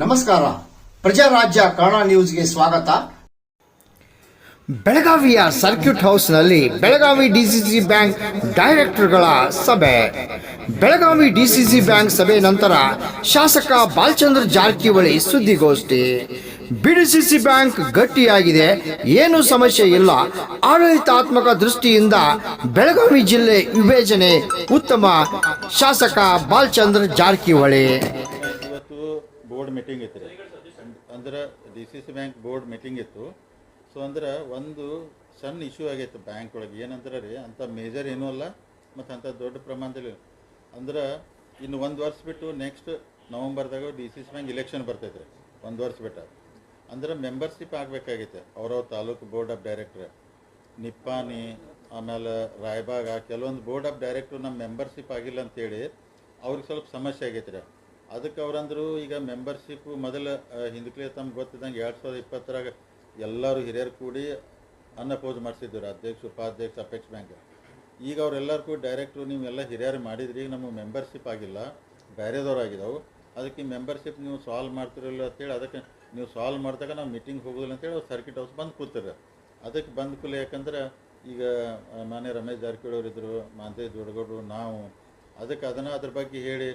ನಮಸ್ಕಾರ. ಪ್ರಜಾರಾಜ್ಯ ಕನ್ನಡ ನ್ಯೂಸ್ಗೆ ಸ್ವಾಗತ. ಬೆಳಗಾವಿಯ ಸರ್ಕ್ಯೂಟ್ ಹೌಸ್ನಲ್ಲಿ ಬೆಳಗಾವಿ ಡಿಸಿಸಿ ಬ್ಯಾಂಕ್ ಡೈರೆಕ್ಟರ್ಗಳ ಸಭೆ. ಬೆಳಗಾವಿ ಡಿಸಿಸಿ ಬ್ಯಾಂಕ್ ಸಭೆ ನಂತರ ಶಾಸಕ ಬಾಲಚಂದ್ರ ಜಾರಕಿಹೊಳಿ ಸುದ್ದಿಗೋಷ್ಠಿ. ಬಿಡಿಸಿಸಿ ಬ್ಯಾಂಕ್ ಗಟ್ಟಿಯಾಗಿದೆ. ಏನು ಸಮಸ್ಯೆ ಇಲ್ಲ. ಆಡಳಿತಾತ್ಮಕ ದೃಷ್ಟಿಯಿಂದ ಬೆಳಗಾವಿ ಜಿಲ್ಲೆ ವಿಭಜನೆ. ಉತ್ತಮ ಶಾಸಕ ಬಾಲಚಂದ್ರ ಜಾರಕಿಹೊಳಿ. ಇವತ್ತು ಬೋರ್ಡ್ ಮೀಟಿಂಗ್ ಇತ್ತು ಅಂದ್ರೆ D C C bank board meeting ಇತ್ತು. ಸೊ ಅಂದ್ರೆ ಒಂದು ಸಣ್ಣ ಇಶ್ಯೂ ಆಗೈತೆ ಬ್ಯಾಂಕ್ ಒಳಗೆ. ಏನಂದ್ರೆ ರೀ ಅಂಥ ಮೇಜರ್ ಏನೂ ಅಲ್ಲ, ಮತ್ತು ಅಂಥ ದೊಡ್ಡ ಪ್ರಮಾಣದಲ್ಲಿ. ಅಂದ್ರೆ ಇನ್ನು ಒಂದು ವರ್ಷ ಬಿಟ್ಟು next ನವಂಬರ್ದಾಗ D C C bank election ಬರ್ತೈತೆ ರೀ. ಒಂದು ವರ್ಷ ಬಿಟ್ಟು. ಅಂದ್ರೆ ಮೆಂಬರ್ಶಿಪ್ ಆಗಬೇಕಾಗೈತೆ ಅವ್ರವ್ರ taluk board of director Nippani ಆಮೇಲೆ ರಾಯಬಾಗ, ಕೆಲವೊಂದು ಬೋರ್ಡ್ ಆಫ್ ಡೈರೆಕ್ಟ್ರು ನಮ್ಮ ಮೆಂಬರ್ಶಿಪ್ ಆಗಿಲ್ಲ ಅಂತೇಳಿ ಅವ್ರಿಗೆ ಸ್ವಲ್ಪ ಸಮಸ್ಯೆ ಆಗೈತೆ ರೀ. ಅದಕ್ಕೆ ಅವ್ರಂದ್ರು ಈಗ ಮೆಂಬರ್ಶಿಪ್ ಮೊದಲು ಹಿಂದಕ್ಲೆ ತಮ್ಗೆ ಗೊತ್ತಿದ್ದಂಗೆ ಎರಡು ಸಾವಿರದ ಇಪ್ಪತ್ತರಾಗ ಎಲ್ಲರೂ ಹಿರಿಯರು ಕೂಡಿ ಅನ್ನಪೋಜ್ ಮಾಡಿಸಿದ್ರು ಅಧ್ಯಕ್ಷ, ಉಪಾಧ್ಯಕ್ಷ ಅಪೆಕ್ಸ್ ಬ್ಯಾಂಕ್. ಈಗ ಅವರೆಲ್ಲರೂ ಕೂಡ ಡೈರೆಕ್ಟ್ರು ನೀವೆಲ್ಲ ಹಿರಿಯರು ಮಾಡಿದ್ರಿ, ಈಗ ನಮಗೆ ಮೆಂಬರ್ಶಿಪ್ ಆಗಿಲ್ಲ, ಬೇರೆದವ್ರು ಆಗಿದಾವೆ. ಅದಕ್ಕೆ ಮೆಂಬರ್ಶಿಪ್ ನೀವು ಸಾಲ್ವ್ ಮಾಡ್ತಿರಲ್ಲ ಅಂತೇಳಿ, ಅದಕ್ಕೆ ನೀವು ಸಾಲ್ವ್ ಮಾಡಿದಾಗ ನಾವು ಮೀಟಿಂಗ್ ಹೋಗೋದಿಲ್ಲ ಅಂತೇಳಿ ಅವ್ರು ಸರ್ಕಿಟ್ ಹೌಸ್ ಬಂದು ಕೂತಾರೆ. ಅದಕ್ಕೆ ಬಂದ ಕೂಲೆ ಯಾಕಂದ್ರೆ ಈಗ ಮಾನ್ಯ ರಮೇಶ್ ಜಾರಕಿಹೊಳಿ ಅವರಿದ್ದರು ಮಾಂತೇಶ್ ದೊಡ್ಡಗೌಡರು, ನಾವು, ಅದಕ್ಕೆ ಅದನ್ನು ಅದ್ರ ಬಗ್ಗೆ ಹೇಳಿ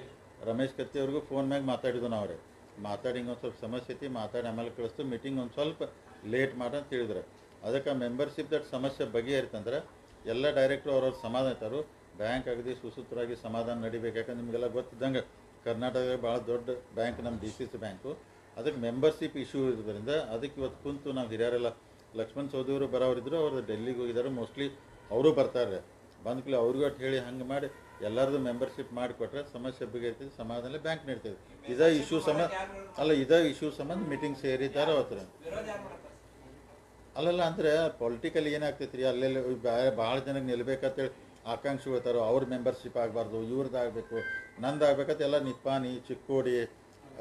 ರಮೇಶ್ ಕತ್ತಿ ಅವ್ರಿಗೂ ಫೋನ್ ಮ್ಯಾಗ ಮಾತಾಡಿದ್ವು ನಾವು ಅವ್ರೆ. ಮಾತಾಡಿ ಒಂದು ಸ್ವಲ್ಪ ಸಮಸ್ಯೆ ಐತಿ, ಮಾತಾಡಿ ಆಮೇಲೆ ಕಳಿಸ್ತು ಮೀಟಿಂಗ್ ಒಂದು ಸ್ವಲ್ಪ ಲೇಟ್ ಮಾಡಿ ಅಂತ ಹೇಳಿದ್ರು. ಅದಕ್ಕೆ ಮೆಂಬರ್ಶಿಪ್ ದಟ್ ಸಮಸ್ಯೆ ಬಗೆಹರಿತಂದ್ರೆ ಎಲ್ಲ ಡೈರೆಕ್ಟ್ರು ಅವ್ರವ್ರು ಸಮಾಧಾನ ಇರ್ತಾರು. ಬ್ಯಾಂಕ್ ಆಗದಿ ಸುಸೂತ್ರವಾಗಿ ಸಮಾಧಾನ ನಡಿಬೇಕು, ಯಾಕಂದ್ರೆ ನಿಮಗೆಲ್ಲ ಗೊತ್ತಿದ್ದಂಗೆ ಕರ್ನಾಟಕದಾಗ ಭಾಳ ದೊಡ್ಡ ಬ್ಯಾಂಕ್, ನಮ್ಮ ಡಿ ಸಿ ಸಿ ಬ್ಯಾಂಕು. ಅದಕ್ಕೆ ಮೆಂಬರ್ಶಿಪ್ ಇಶ್ಯೂ ಇರೋದ್ರಿಂದ ಅದಕ್ಕೆ ಇವತ್ತು ಕುಂತು ನಾವು ಹಿರಿಯರೆಲ್ಲ, ಲಕ್ಷ್ಮಣ್ ಸೌದಿಯವರು ಬರೋರಿದ್ರು ಅವರು ಡೆಲ್ಲಿಗೆ ಹೋಗಿದ್ದಾರೆ. ಮೋಸ್ಟ್ಲಿ ಅವರು ಬರ್ತಾರೆ ಬಂದ್ಕೂಲೆ ಅವ್ರಿಗೂ ಅಟ್ ಹೇಳಿ ಹಂಗೆ ಮಾಡಿ ಎಲ್ಲರದು ಮೆಂಬರ್ಶಿಪ್ ಮಾಡಿಕೊಟ್ರೆ ಸಮಸ್ಯೆ ಬಗೆಹರಿತದೆ ಸಮಾಧಾನ ಬ್ಯಾಂಕ್ ನಡೀತದೆ. ಇದೇ ಇಶ್ಯೂ ಸಂಬಂಧ ಅಲ್ಲ, ಇದೇ ಇಶ್ಯೂ ಸಂಬಂಧ ಮೀಟಿಂಗ್ ಸೇರಿದ್ದಾರೆ ಅವತ್ತು. ಅಲ್ಲಲ್ಲ, ಅಂದರೆ ಪೊಲಿಟಿಕಲ್ ಏನಾಗ್ತೈತಿ ರೀ ಅಲ್ಲೆಲ್ಲ ಭಾಳ ಜನಕ್ಕೆ ನಿಲ್ಬೇಕಂತೇಳಿ ಆಕಾಂಕ್ಷಿಗಳು ಇರ್ತಾರೋ ಅವ್ರ ಮೆಂಬರ್ಶಿಪ್ ಆಗಬಾರ್ದು ಇವ್ರದ್ದು ಆಗಬೇಕು ನಂದು ಎಲ್ಲ ನಿಪ್ಪಾಣಿ ಚಿಕ್ಕೋಡಿ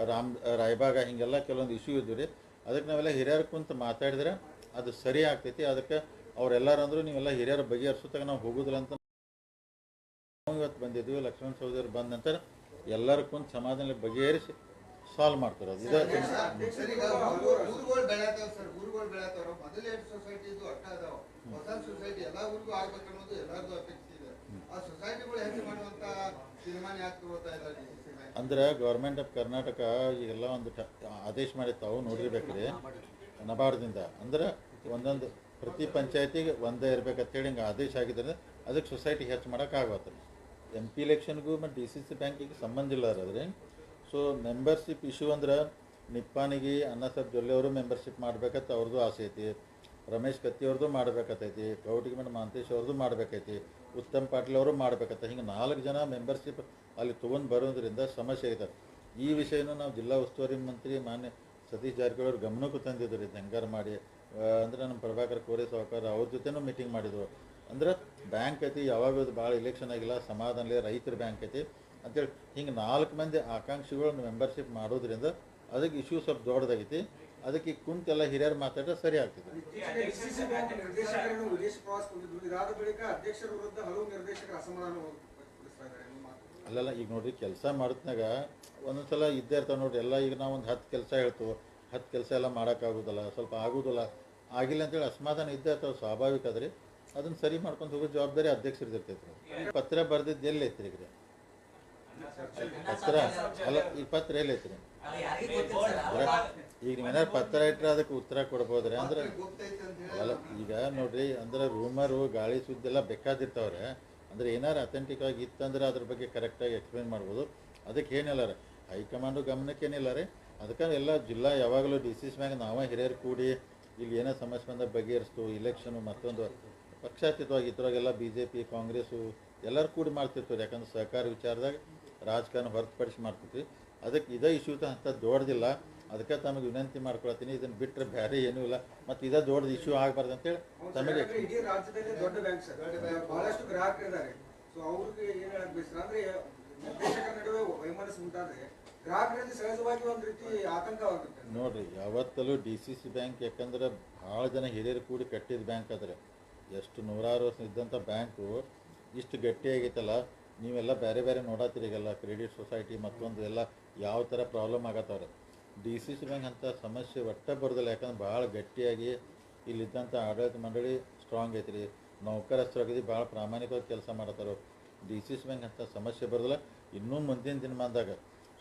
ರಾಮ್ ರಾಯಬಾಗ ಹಿಂಗೆಲ್ಲ ಕೆಲವೊಂದು ಇಶ್ಯೂ ಇದ್ವು ರೀ. ಅದಕ್ಕೆ ನಾವೆಲ್ಲ ಹಿರಿಯರು ಕುಂತು ಮಾತಾಡಿದ್ರೆ ಅದು ಸರಿ ಆಗ್ತೈತಿ. ಅದಕ್ಕೆ ಅವರೆಲ್ಲರೂ ಅಂದರು ನೀವೆಲ್ಲ ಹಿರಿಯರು ಬಗೆಹರಿಸೋತಾಗ ನಾವು ಹೋಗೋದಿಲ್ಲ ಅಂತ ನಾವು ಇವತ್ತು ಬಂದಿದ್ವಿ. ಲಕ್ಷ್ಮಣ ಸಹೋದರು ಬಂದ ನಂತರ ಎಲ್ಲರೂ ಕುಂತು ಸಮಾಧಾನ ಬಗೆಹರಿಸಿ ಸಾಲ್ವ್ ಮಾಡ್ತಾರೆ. ಅದು ಮೊದಲ ಸೊಸೈಟಿ ಹೊಸ ಎಲ್ಲಾ ಊರಿಗೂ ಅಪೇಕ್ಷೆ. ಅಂದ್ರೆ ಗೌರ್ಮೆಂಟ್ ಆಫ್ ಕರ್ನಾಟಕ ಈಗೆಲ್ಲ ಒಂದು ಆದೇಶ ಮಾಡಿರ್ತಾವೆ ನೋಡಿರ್ಬೇಕ್ರಿ. ನಬಾರ್ಡ್ದಿಂದ. ಅಂದ್ರೆ ಒಂದೊಂದು, ಪ್ರತಿ ಪಂಚಾಯತಿಗೆ ಒಂದೇ ಇರ್ಬೇಕಂತೇಳಿ ಹಿಂಗೆ ಆದೇಶ ಆಗಿದ್ರೆ ಅದಕ್ಕೆ ಸೊಸೈಟಿ ಹೆಚ್ಚು ಮಾಡೋಕ್ಕಾಗತ್ತೆ ಎಂ ಪಿ ಎಲೆಕ್ಷನ್ಗೂ ಮತ್ತು ಡಿ ಸಿ ಸಿ ಬ್ಯಾಂಕಿಗೆ ಸಂಬಂಧ ಇಲ್ಲ ಅದ್ರಿ ಸೊ ಮೆಂಬರ್ಶಿಪ್ ಇಶ್ಯೂ ಅಂದ್ರೆ ನಿಪ್ಪಾನಿಗೆ ಅನ್ನ ಸಾಹೇಬ್ ಜೊಲ್ಲೆ ಅವರು ಮೆಂಬರ್ಶಿಪ್ ಮಾಡ್ಬೇಕಂತ ಅವ್ರದ್ದು ಆಸೆ ಐತಿ. ರಮೇಶ್ ಕತ್ತಿಯವ್ರದ್ದು ಮಾಡ್ಬೇಕತ್ತೈತಿ ಕೌಟಿಗೆ ಮೇಡಮ್ ಮಹಾಂತೇಶ್ ಅವ್ರದ್ದು ಮಾಡಬೇಕೈತಿ ಉತ್ತಮ್ ಪಾಟೀಲ್ ಅವರು ಮಾಡ್ಬೇಕತ್ತ ಹಿಂಗೆ ನಾಲ್ಕು ಜನ ಮೆಂಬರ್ಶಿಪ್ ಅಲ್ಲಿ ತೊಗೊಂಡು ಬರೋದ್ರಿಂದ ಸಮಸ್ಯೆ ಐತೆ. ಈ ವಿಷಯನೂ ನಾವು ಜಿಲ್ಲಾ ಉಸ್ತುವಾರಿ ಮಂತ್ರಿ ಮಾನ್ಯ ಸತೀಶ್ ಜಾರಕಿಹೊಳಿ ಅವ್ರ ಗಮನಕ್ಕೂ ತಂದಿದ್ರು ಇದು ಹೆಂಗಾರು ಮಾಡಿ. ಅಂದ್ರೆ ನಮ್ಮ ಪ್ರಭಾಕರ್ ಕೋರೆ ಸಹಕಾರ ಅವ್ರ ಜೊತೆನೂ ಮೀಟಿಂಗ್ ಮಾಡಿದ್ರು. ಅಂದ್ರೆ ಬ್ಯಾಂಕ್ ಐತಿ, ಯಾವಾಗ ಇದು ಭಾಳ ಇಲೆಕ್ಷನ್ ಆಗಿಲ್ಲ ಸಮಾಧಾನಲೇ ರೈತರ ಬ್ಯಾಂಕ್ ಐತಿ. ಅಂತೇಳಿ ಹಿಂಗೆ ನಾಲ್ಕು ಮಂದಿ ಆಕಾಂಕ್ಷಿಗಳು ಮೆಂಬರ್ಶಿಪ್ ಮಾಡೋದ್ರಿಂದ ಅದಕ್ಕೆ ಇಶ್ಯೂ ಸ್ವಲ್ಪ ದೊಡ್ಡದಾಗೈತಿ. ಅದಕ್ಕೆ ಈಗ ಕುಂತೆಲ್ಲ ಹಿರಿಯರು ಮಾತಾಡಿದ್ರೆ ಸರಿ ಆಗ್ತದೆ. ಅಲ್ಲಲ್ಲ ಅಧ್ಯಕ್ಷರ ಈಗ ನೋಡ್ರಿ ಕೆಲಸ ಮಾಡಿದ್ನಾಗ ಒಂದೊಂದ್ಸಲ ಇದ್ದೇ ಇರ್ತಾವೆ ನೋಡ್ರಿ. ಎಲ್ಲ ಈಗ ನಾವು ಒಂದು ಹತ್ತು ಕೆಲಸ ಹೇಳ್ತೀವಿ. ಹತ್ತು ಕೆಲಸ ಎಲ್ಲ ಮಾಡೋಕ್ಕಾಗೋದಲ್ಲ ಸ್ವಲ್ಪ ಆಗೋದಿಲ್ಲ. ಆಗಿಲ್ಲ ಅಂತೇಳಿ ಅಸಮಾಧಾನ ಇದ್ದೇ ಇರ್ತಾವೆ ಸ್ವಾಭಾವಿಕ ಅದ್ರಿ ಅದನ್ನ ಸರಿ ಮಾಡ್ಕೊಂಡು ಹೋಗೋ ಜವಾಬ್ದಾರಿ ಅಧ್ಯಕ್ಷರದ್ದು ಇರ್ತೈತೆ ರೀ ಪತ್ರ ಬರೆದಿದ್ದು ಎಲ್ಲಿ ಐತ್ರಿ ಈಗ ಪತ್ರ? ಅಲ್ಲ ಈ ಪತ್ರ ಎಲ್ಲಿ ಐತ್ರಿ ಈಗ ನೀವೇನಾರು ಪತ್ರ ಇಟ್ಟರೆ ಅದಕ್ಕೆ ಉತ್ತರ ಕೊಡ್ಬೋದ್ರಿ ಅಂದ್ರೆ ಅಲ್ಲ ಈಗ ನೋಡ್ರಿ ಅಂದ್ರೆ ರೂಮರು ಗಾಳಿ ಸುದ್ದಿ ಎಲ್ಲ ಬೇಕಾದಿರ್ತಾವ್ರೆ. ಅಂದ್ರೆ ಏನಾರು ಅಥೆಂಟಿಕ್ ಆಗಿ ಇತ್ತಂದ್ರೆ ಅದ್ರ ಬಗ್ಗೆ ಕರೆಕ್ಟಾಗಿ ಎಕ್ಸ್ಪ್ಲೇನ್ ಮಾಡ್ಬೋದು. ಅದಕ್ಕೆ ಏನಿಲ್ಲ ರೀ ಹೈಕಮಾಂಡು ಗಮನಕ್ಕೆ ಏನಿಲ್ಲ ರೀ. ಅದಕ್ಕೆ ಎಲ್ಲ ಜಿಲ್ಲಾ ಯಾವಾಗಲೂ ಡಿ ಸಿ ಸಿ ಮ್ಯಾಗ ನಾವೇ ಹಿರಿಯರು ಕೂಡಿ ಇಲ್ಲಿ ಏನೋ ಸಮಸ್ಯೆ ಬಂದಾಗ ಬಗೆಹರಿಸ್ತು ಇಲೆಕ್ಷನು ಮತ್ತೊಂದು ಪಕ್ಷಾತೀತವಾಗಿ ಇದ್ರಾಗೆಲ್ಲ ಬಿ ಜೆ ಪಿ ಕಾಂಗ್ರೆಸ್ಸು ಎಲ್ಲರೂ ಕೂಡಿ ಮಾಡ್ತಿರ್ತಾರೆ. ಯಾಕಂದ್ರೆ ಸಹಕಾರ ವಿಚಾರದಾಗ ರಾಜಕಾರಣ ಹೊರತುಪಡಿಸಿ ಮಾಡ್ತಿರ್ತೀವಿ. ಅದಕ್ಕೆ ಇದೇ ಇಶ್ಯೂ ಅಂತ ದೊಡ್ಡದಿಲ್ಲ. ಅದಕ್ಕೆ ತಮಗೆ ವಿನಂತಿ ಮಾಡ್ಕೊಳ್ತೀನಿ ಇದನ್ನು ಬಿಟ್ಟರೆ ಬೇರೆ ಏನೂ ಇಲ್ಲ. ಮತ್ತು ಇದೇ ದೊಡ್ಡ ಇಶ್ಯೂ ಆಗಬಾರ್ದು ಅಂತೇಳಿ ತಮಗೆ ಇಡೀ ರಾಜ್ಯದಲ್ಲಿ ದೊಡ್ಡ ಬ್ಯಾಂಕ್ ಸರ್. ಬಹಳಷ್ಟು ಗ್ರಾಹಕರು ಇದ್ದಾರೆ. ಸೊ ಅವ್ರಿಗೆ ಏನ್ ಹೇಳಕ್ ಬಯಸ್ತಾರೆ ಅಂದ್ರೆ ನಿರ್ದೇಶಕರ ನಡುವೆ ವೈಮನಸ್ಸು ಉಂಟಾದ್ರೆ ಗ್ರಾಹಕರಲ್ಲಿ ಸಹಜವಾಗಿ ಒಂದ್ ರೀತಿ ಆತಂಕವಾಗುತ್ತೆ ನೋಡ್ರಿ ಯಾವತ್ತಲೂ ಡಿ ಸಿ ಸಿ ಬ್ಯಾಂಕ್ ಯಾಕಂದ್ರೆ ಭಾಳ ಜನ ಹಿರಿಯರು ಕೂಡಿ ಕಟ್ಟಿದ ಬ್ಯಾಂಕ್ ಅದ್ರೆ ಎಷ್ಟು ನೂರಾರು ವರ್ಷ ಇದ್ದಂಥ ಬ್ಯಾಂಕು ಇಷ್ಟು ಗಟ್ಟಿಯಾಗೈತಲ್ಲ ನೀವೆಲ್ಲ ಬೇರೆ ಬೇರೆ ನೋಡತ್ತೀರಿ ಈಗೆಲ್ಲ ಕ್ರೆಡಿಟ್ ಸೊಸೈಟಿ ಮತ್ತೊಂದು ಎಲ್ಲ ಯಾವ ಥರ ಪ್ರಾಬ್ಲಮ್ ಆಗತ್ತವ್ರೆ. ಡಿ ಸಿ ಸಿ ಬ್ಯಾಂಕ್ ಅಂತ ಸಮಸ್ಯೆ ಒಟ್ಟ ಬರೋದಿಲ್ಲ, ಯಾಕಂದ್ರೆ ಭಾಳ ಗಟ್ಟಿಯಾಗಿ ಇಲ್ಲಿದ್ದಂಥ ಆಡಳಿತ ಮಂಡಳಿ ಸ್ಟ್ರಾಂಗ್ ಐತ್ರಿ. ನೌಕರಸ್ಥರಾಗಿದ್ದು ಭಾಳ ಪ್ರಾಮಾಣಿಕವಾಗಿ ಕೆಲಸ ಮಾಡತ್ತಾರೋ. ಡಿ ಸಿ ಸಿ ಬ್ಯಾಂಕ್ ಅಂತ ಸಮಸ್ಯೆ ಬರೋದಿಲ್ಲ. ಇನ್ನೂ ಮುಂದಿನ ದಿನಮಾನದಾಗ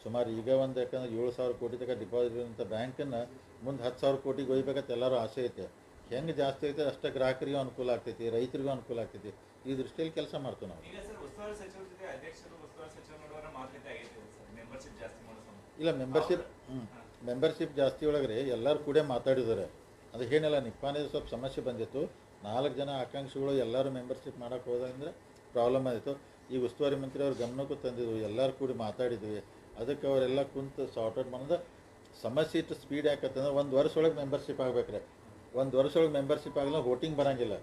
ಸುಮಾರು ಈಗ ಒಂದು ಯಾಕಂದ್ರೆ ಏಳು ಸಾವಿರ ಕೋಟಿ ತನಕ ಡಿಪಾಸಿಟ್ ಇರುವಂಥ ಬ್ಯಾಂಕನ್ನು ಮುಂದೆ ಹತ್ತು ಸಾವಿರ ಕೋಟಿಗೆ ಒಯ್ಬೇಕಂತ ಎಲ್ಲರೂ ಆಸೆ ಐತೆ. ಹೆಂಗೆ ಜಾಸ್ತಿ ಐತೆ ಅಷ್ಟೇ ಗ್ರಾಹಕರಿಗೂ ಅನುಕೂಲ ಆಗ್ತೈತಿ, ರೈತರಿಗೂ ಅನುಕೂಲ ಆಗ್ತೈತಿ. ಈ ದೃಷ್ಟಿಯಲ್ಲಿ ಕೆಲಸ ಮಾಡ್ತೀವಿ ನಾವು. ಇಲ್ಲ ಮೆಂಬರ್ಶಿಪ್ ಮೆಂಬರ್ಶಿಪ್ ಜಾಸ್ತಿ ಒಳಗೆ ರೀ ಎಲ್ಲರೂ ಕೂಡ ಮಾತಾಡಿದ್ದಾರೆ. ಅದು ಏನಿಲ್ಲ ನಿಪ್ಪಾನೇ ಸ್ವಲ್ಪ ಸಮಸ್ಯೆ ಬಂದಿತ್ತು. ನಾಲ್ಕು ಜನ ಆಕಾಂಕ್ಷಿಗಳು ಎಲ್ಲರೂ ಮೆಂಬರ್ಶಿಪ್ ಮಾಡೋಕೆ ಹೋದಂದ್ರೆ ಪ್ರಾಬ್ಲಮ್ ಆಯಿತು. ಈ ಉಸ್ತುವಾರಿ ಮಂತ್ರಿ ಅವ್ರ ಗಮನಕ್ಕೂ ತಂದಿದ್ವು ಎಲ್ಲರೂ ಕೂಡಿ ಮಾತಾಡಿದ್ವಿ. ಅದಕ್ಕೆ ಅವರೆಲ್ಲ ಕುಂತು ಸಾರ್ಟ್ ಔಟ್ ಮಾಡಿದ. ಸಮಸ್ಯೆ ಇಟ್ಟು ಸ್ಪೀಡ್ ಯಾಕತ್ತಂದ್ರೆ ಒಂದು ವರ್ಷೊಳಗೆ ಮೆಂಬರ್ಶಿಪ್ ಆಗ್ಬೇಕ್ರೆ. ಒಂದು ವರ್ಷೊಳಗೆ ಮೆಂಬರ್ಶಿಪ್ ಆಗಲ್ಲ ವೋಟಿಂಗ್ ಬರಂಗಿಲ್ಲ.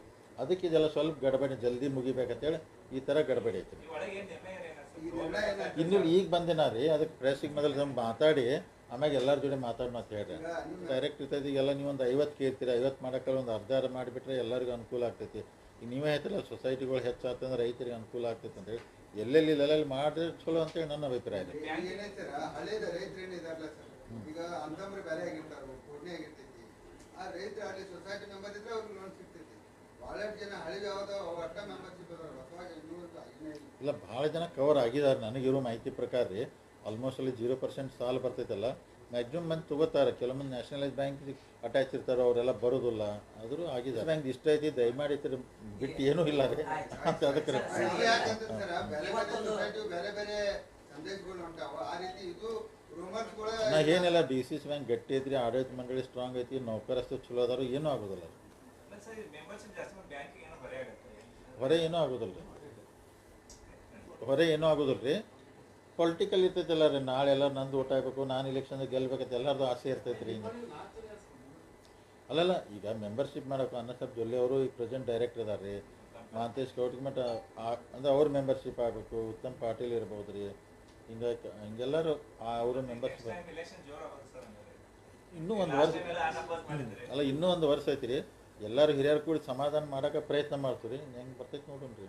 ಅದಕ್ಕೆ ಇದೆಲ್ಲ ಸ್ವಲ್ಪ ಗಡಬಡಿ, ಜಲ್ದಿ ಮುಗಿಬೇಕಂತೇಳಿ ಈ ಥರ ಗಡಬಡಿ ಐತಿ ಇನ್ನು ಈಗ ಬಂದಿನ ರೀ ಅದಕ್ಕೆ ಪ್ರೆಸ್ಸಿಗೆ ಮೊದಲು ಸ್ವಲ್ಪ ಮಾತಾಡಿ ಆಮ್ಯಾಗ ಎಲ್ಲರ ಜೊತೆ ಮಾತಾಡಿ ಮತ್ತೆ ಹೇಳ್ರಿ. ನಿಮ್ಮ- ಡೈರೆಕ್ಟ್ ಇರ್ತೈತಿ ಈಗೆಲ್ಲ ನೀವು ಒಂದು ಐವತ್ತು ಕೇಳ್ತೀರಿ ಐವತ್ತು ಮಾಡೋಕ್ಕಲ್ಲ ಒಂದು ಅರ್ಧ ಅರ್ಧ ಮಾಡಿಬಿಟ್ರೆ ಎಲ್ಲರಿಗೂ ಅನುಕೂಲ ಆಗ್ತೈತಿ. ಈಗ ನೀವೇ ಹೇಳ್ತಿರಲ್ಲ ಸೊಸೈಟಿಗಳು ಹೆಚ್ಚಾತಂದ್ರೆ ರೈತರಿಗೆ ಅನುಕೂಲ ಆಗ್ತೈತೆ ಅಂದ್ರೆ ಎಲ್ಲೆಲ್ಲಿ ಇಲ್ಲೆಲ್ಲ ಮಾಡಿದ್ರೆ ಚಲೋ ಅಂತೇಳಿ ನನ್ನ ಅಭಿಪ್ರಾಯ ಇದೆ ಈಗ ಏನೈತಾರ ಹಳೇದ ರೈತರು ಏನಿದಾರಲ್ಲ ಸರ್? ಈಗ ಅಂತಂದ್ರೆ ಬೇರೆ ಆಗಿರ್ತಾರ ಕೋಡ್ನೆ ಆಗಿರ್ತೈತಿ. ಆ ರೈತರು ಅಲ್ಲಿ ಸೊಸೈಟಿ ಮೆಂಬರ್ ಇದ್ರೆ ಅವ್ರಿಗೆ ಲೋನ್ ಸಿಗ್ತೈತಿ. ಇಲ್ಲ ಭಾಳ ಜನ ಕವರ್ ಆಗಿದ್ದಾರೆ. ನನಗಿರೋ ಮಾಹಿತಿ ಪ್ರಕಾರ ರೀ ಆಲ್ಮೋಸ್ಟ್ ಅಲ್ಲಿ ಜೀರೋ ಪರ್ಸೆಂಟ್ ಸಾಲ ಬರ್ತೈತಲ್ಲ. ಮ್ಯಾಕ್ಸಿಮಮ್ ಮಂದಿ ತಗೋತಾರೆ. ಕೆಲವೊಂದು ನ್ಯಾಷನಲೈಸ್ ಬ್ಯಾಂಕ್ ಅಟ್ಯಾಚ್ ಇರ್ತಾರೆ ಅವರೆಲ್ಲ ಬರೋದಿಲ್ಲ. ಆದರೂ ಆಗಿದೆ. ಬ್ಯಾಂಕ್ ಇಷ್ಟ ಐತಿ ದಯಮಾಡಿ ಬಿಟ್ಟು ಏನೂ ಇಲ್ಲ ರೀ. ಅದಕ್ಕೆ ರೀ. ನಾ ಏನಿಲ್ಲ ಡಿ ಸಿ ಸಿ ಬ್ಯಾಂಕ್ ಗಟ್ಟಿ ಐತ್ರಿ ಆಡಳಿತ ಮಂಡಳಿ ಸ್ಟ್ರಾಂಗ್ ಐತಿ ನೌಕರಸ್ತು ಚಲೋ ಅದಾರು ಏನೂ ಆಗೋದಿಲ್ಲ ಸರ್ ಹೊರೆ ಏನೂ ಆಗೋದಿಲ್ಲ ರೀ ಹೊರೆ ಏನೂ ಆಗೋದಿಲ್ಲ ರೀ ಪೊಲಿಟಿಕಲ್ ಇರ್ತೈತಲ್ಲ ರೀ ನಾಳೆ ಎಲ್ಲ ನಂದು ಓಟ್ ಆಗಬೇಕು ನಾನು ಇಲೆಕ್ಷನ್ ಗೆಲ್ಬೇಕಂತ ಎಲ್ಲರದು ಆಸೆ ಇರ್ತೈತೆ ರೀ ಹಿಂಗೆ ಅಲ್ಲಲ್ಲ ಈಗ ಮೆಂಬರ್ಶಿಪ್ ಮಾಡೋಕೆ ಅನ್ನಸಬ್ ಜೊಲ್ಲೆ ಅವರು ಈಗ ಪ್ರೆಸೆಂಟ್ ಡೈರೆಕ್ಟರ್ ಇದ್ದಾರೆ ರೀ. ಮಹಾಂತೇಶ್ ಗೌರ್ಮೆಂಟ್ ಅಂದ್ರೆ ಅವ್ರ ಮೆಂಬರ್ಶಿಪ್ ಆಗಬೇಕು ಉತ್ತಮ್ ಪಾಟೀಲ್ ಇರ್ಬೋದು ರೀ. ಹಿಂಗೆ ಹಿಂಗೆಲ್ಲರೂ ಅವರು ಮೆಂಬರ್ಶಿಪ್ ಇನ್ನೂ ಒಂದು ವರ್ಷ ಅಲ್ಲ ಇನ್ನೂ ಒಂದು ವರ್ಷ ಐತಿ ರೀ ಎಲ್ಲರೂ ಹಿರಿಯರು ಕೂಡಿ ಸಮಾಧಾನ ಮಾಡೋಕೆ ಪ್ರಯತ್ನ ಮಾಡ್ತೀರಿ. ಹೆಂಗೆ ಬರ್ತೈತೆ ನೋಡೋಣ ರೀ